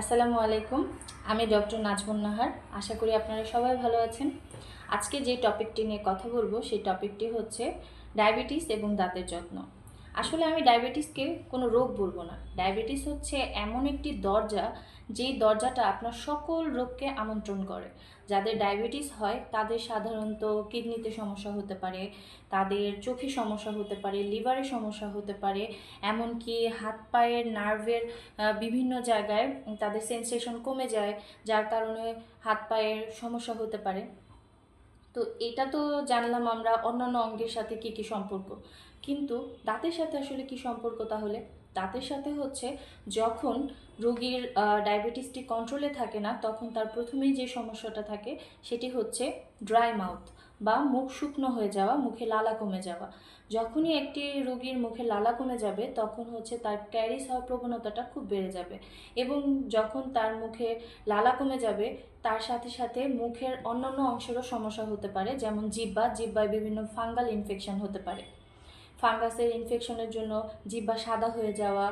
আসসালামু আলাইকুম। আমি ডক্টর নাজমুন নাহার। আশা করি আপনারা সবাই ভালো আছেন। আজকে যে টপিকটি নিয়ে কথা বলব, সেই টপিকটি হচ্ছে ডায়াবেটিস এবং দাঁতের যত্ন। আসলে আমি ডায়াবেটিসকে কোনো রোগ বলব না। ডায়াবেটিস হচ্ছে এমন একটি দরজা, যেই দরজাটা আপনার সকল রোগকে আমন্ত্রণ করে। যাদের ডায়াবেটিস হয়, তাদের সাধারণত কিডনিতে সমস্যা হতে পারে, তাদের চোখে সমস্যা হতে পারে, লিভারে সমস্যা হতে পারে, এমনকি হাত পায়ের, নার্ভের বিভিন্ন জায়গায় তাদের সেন্সেশন কমে যায়, যার কারণে হাত পায়ের সমস্যা হতে পারে। তো এটা তো জানলাম আমরা অন্যান্য অঙ্গের সাথে কি কি সম্পর্ক। কিন্তু দাঁতের সাথে আসলে কি সম্পর্ক তাহলে? দাঁতের সাথে হচ্ছে যখন রোগীর ডায়াবেটিসটি কন্ট্রোলে থাকে না, তখন তার প্রথমেই যে সমস্যাটা থাকে সেটি হচ্ছে ড্রাই মাউথ বা মুখ শুকনো হয়ে যাওয়া, মুখে লালা কমে যাওয়া। যখনই একটি রোগীর মুখে লালা কমে যাবে, তখন হচ্ছে তার ক্যারিস হওয়ার প্রবণতাটা খুব বেড়ে যাবে এবং যখন তার মুখে লালা কমে যাবে, তার সাথে সাথে মুখের অন্যান্য অংশেরও সমস্যা হতে পারে, যেমন জিব্বা। জিব্বায় বিভিন্ন ফাঙ্গাল ইনফেকশন হতে পারে। ফাঙ্গাসের ইনফেকশনের জন্য জিব্বা সাদা হয়ে যাওয়া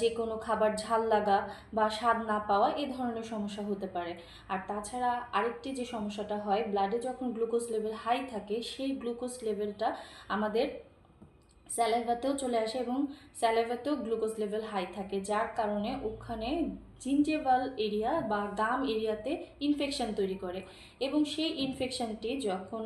যে কোনো খাবার ঝাল লাগা বা স্বাদ না পাওয়া এই ধরনের সমস্যা হতে পারে। আর তাছাড়া আরেকটি যে সমস্যাটা হয় ব্লাডে যখন গ্লুকোজ লেভেল হাই থাকে, সেই গ্লুকোজ লেভেলটা আমাদের স্যালাইভাতেও চলে আসে এবং স্যালাইভাতেও গ্লুকোজ লেভেল হাই থাকে, যার কারণে ওখানে জিঞ্জেভাল এরিয়া বা গাম এরিয়াতে ইনফেকশন তৈরি করে এবং সেই ইনফেকশনটি যখন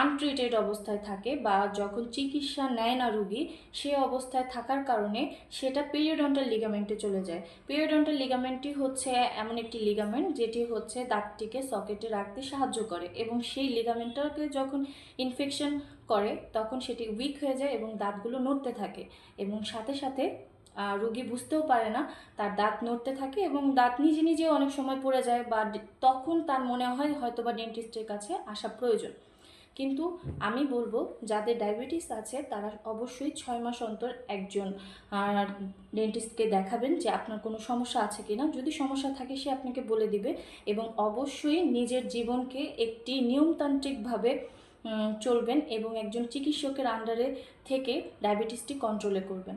আনট্রিটেড অবস্থায় থাকে বা যখন চিকিৎসা নেয় না রুগী, সে অবস্থায় থাকার কারণে সেটা পেরিওডন্টাল লিগামেন্টে চলে যায়। পেরিওডন্টাল লিগামেন্টটি হচ্ছে এমন একটি লিগামেন্ট যেটি হচ্ছে দাঁতটিকে সকেটে রাখতে সাহায্য করে এবং সেই লিগামেন্টটাকে যখন ইনফেকশন করে, তখন সেটি উইক হয়ে যায় এবং দাঁতগুলো নড়তে থাকে এবং সাথে সাথে রোগী বুঝতেও পারে না, তার দাঁত নড়তে থাকে এবং দাঁত নিজে নিজে অনেক সময় পড়ে যায় বা তখন তার মনে হয় হয়তো বা ডেন্টিস্টের কাছে আসা প্রয়োজন। কিন্তু আমি বলব, যাদের ডায়াবেটিস আছে, তারা অবশ্যই ছয় মাস অন্তর একজন ডেন্টিস্টকে দেখাবেন যে আপনার কোনো সমস্যা আছে কিনা। যদি সমস্যা থাকে, সে আপনাকে বলে দিবে এবং অবশ্যই নিজের জীবনকে একটি নিয়মতান্ত্রিকভাবে চলবেন এবং একজন চিকিৎসকের আন্ডারে থেকে ডায়াবেটিসটি কন্ট্রোলে করবেন।